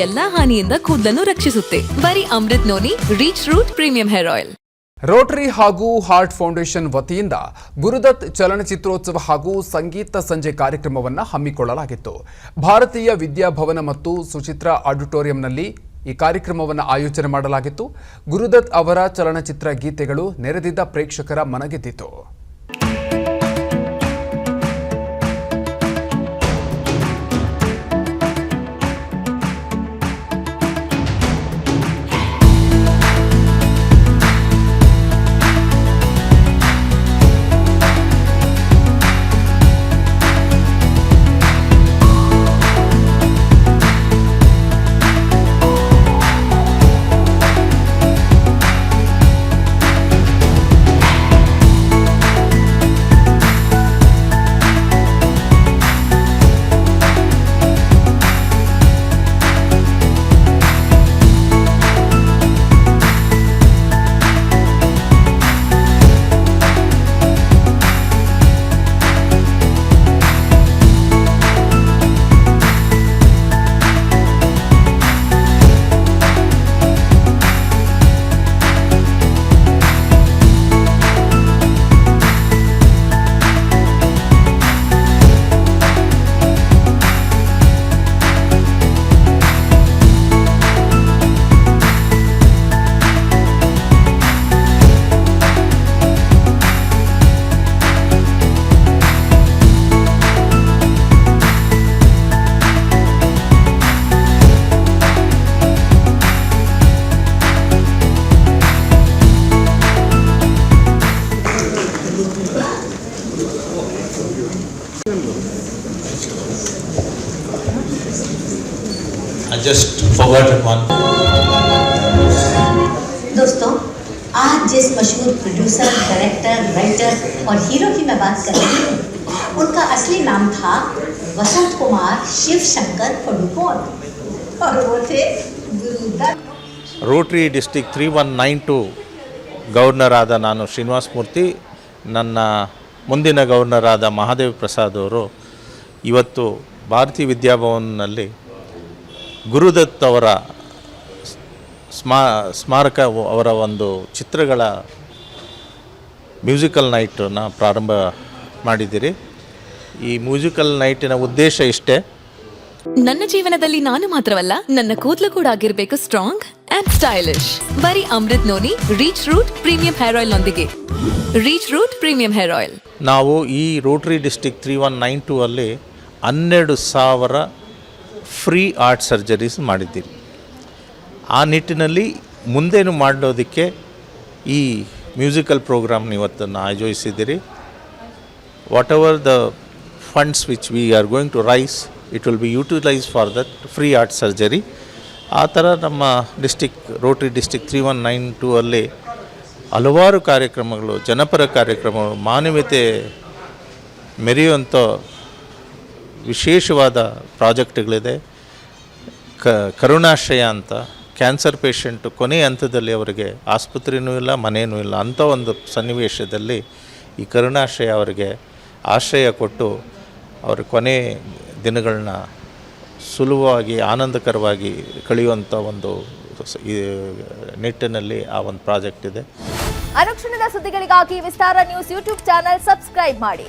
ಎಲ್ಲಾ ಹಾನಿಯಿಂದ ಕೂದಲನ್ನು ರಕ್ಷಿಸುತ್ತೆ. ಬರೀ Amrut Noni reach root premium hair oil Rotary ಹಾಗೂ ಹಾರ್ಟ್ ಫೌಂಡೇಶನ್ ವತಿಯಿಂದ ಗುರುದತ್ ಚಲನಚಿತ್ರೋತ್ಸವ ಹಾಗೂ ಸಂಗೀತ ಸಂಜೆ ಕಾರ್ಯಕ್ರಮವನ್ನು ಹಮ್ಮಿಕೊಳ್ಳಲಾಗಿತ್ತು. ಭಾರತೀಯ ವಿದ್ಯಾಭವನ ಮತ್ತು ಸುಚಿತ್ರ ಆಡಿಟೋರಿಯಂನಲ್ಲಿ ಈ ಕಾರ್ಯಕ್ರಮವನ್ನು ಆಯೋಜನೆ ಮಾಡಲಾಗಿತ್ತು. ಗುರುದತ್ ಅವರ ಚಲನಚಿತ್ರ ಗೀತೆಗಳು ನೆರೆದಿದ್ದ ಪ್ರೇಕ್ಷಕರ ಮನಗೆದ್ದಿತು. just forgotten one. दोस्तों आज जिस मशहूर प्रोड्यूसर डायरेक्टर राइटर और हीरो की मैं बात कर रही हूँ उनका असली नाम था वसंत कुमार शिव शंकर पडुकोन और वो थे Guru Dutt Rotary district three one nine two governor ನಾನು ಶ್ರೀನಿವಾಸ ಮೂರ್ತಿ ನನ್ನ ಮುಂದಿನ ಗವರ್ನರ್ ಆದ ಮಹಾದೇವ್ ಪ್ರಸಾದ್ ಅವರು ಇವತ್ತು ಭಾರತೀಯ ವಿದ್ಯಾಭವನ್ನಲ್ಲಿ ಗುರುದತ್ ಅವರ ಸ್ಮಾ ಸ್ಮಾರಕ ಅವರ ಒಂದು ಚಿತ್ರಗಳ ಮ್ಯೂಸಿಕಲ್ ನೈಟನ್ನು ಪ್ರಾರಂಭ ಮಾಡಿದ್ದೀರಿ. ಈ ಮ್ಯೂಸಿಕಲ್ ನೈಟಿನ ಉದ್ದೇಶ ಇಷ್ಟೇ. ನನ್ನ ಜೀವನದಲ್ಲಿ ನಾನು ಮಾತ್ರವಲ್ಲ ನನ್ನ ಕೂದಲು ಕೂಡ ಆಗಿರ್ಬೇಕು ಸ್ಟ್ರಾಂಗ್ ಅಂಡ್ ಸ್ಟೈಲಿಶ್. ಬರೀ Amrut Noni reach root premium hair oil ನೊಂದಿಗೆ. Reach root premium hair oil. ನಾವು ಈ Rotary district three one nine two ಅಲ್ಲಿ ಹನ್ನೆರಡು ಸಾವಿರ ಫ್ರೀ ಆರ್ಟ್ ಸರ್ಜರೀಸ್ ಮಾಡಿದ್ದೀರಿ. ಆ ನಿಟ್ಟಿನಲ್ಲಿ ಮುಂದೇನು ಮಾಡೋದಕ್ಕೆ ಈ ಮ್ಯೂಸಿಕಲ್ ಪ್ರೋಗ್ರಾಮ್ ಇವತ್ತನ್ನು ಆಯೋಜಿಸಿದ್ದೀರಿ. Whatever the funds which we are going to raise it will be utilise for that free heart surgery ಆ ಥರ ನಮ್ಮ district Rotary district three one nine two ಅಲ್ಲಿ ಹಲವಾರು ಕಾರ್ಯಕ್ರಮಗಳು, ಜನಪರ ಕಾರ್ಯಕ್ರಮಗಳು, ಮಾನವೀಯತೆ ಮೆರೆಯುವಂಥ ವಿಶೇಷವಾದ ಪ್ರಾಜೆಕ್ಟ್ಗಳಿದೆ. ಕ, ಕರುಣಾಶ್ರಯ ಅಂತ, ಕ್ಯಾನ್ಸರ್ ಪೇಷಂಟು ಕೊನೆ ಹಂತದಲ್ಲಿ ಅವರಿಗೆ ಆಸ್ಪತ್ರೆಯೂ ಇಲ್ಲ ಮನೆಯೂ ಇಲ್ಲ ಅಂಥ ಒಂದು ಸನ್ನಿವೇಶದಲ್ಲಿ ಈ ಕರುಣಾಶ್ರಯ ಅವರಿಗೆ ಆಶ್ರಯ ಕೊಟ್ಟು ಅವರ ಕೊನೆ ದಿನಗಳನ್ನ ಸುಲಭವಾಗಿ, ಆನಂದಕರವಾಗಿ ಕಳೆಯುವಂಥ ಒಂದು ನಿಟ್ಟಿನಲ್ಲಿ ಆ ಒಂದು ಪ್ರಾಜೆಕ್ಟ್ ಇದೆ. ಅನುಕ್ಷಣದ ಸುದ್ದಿಗಳಿಗಾಗಿ Vistara news YouTube channel subscribe ಮಾಡಿ.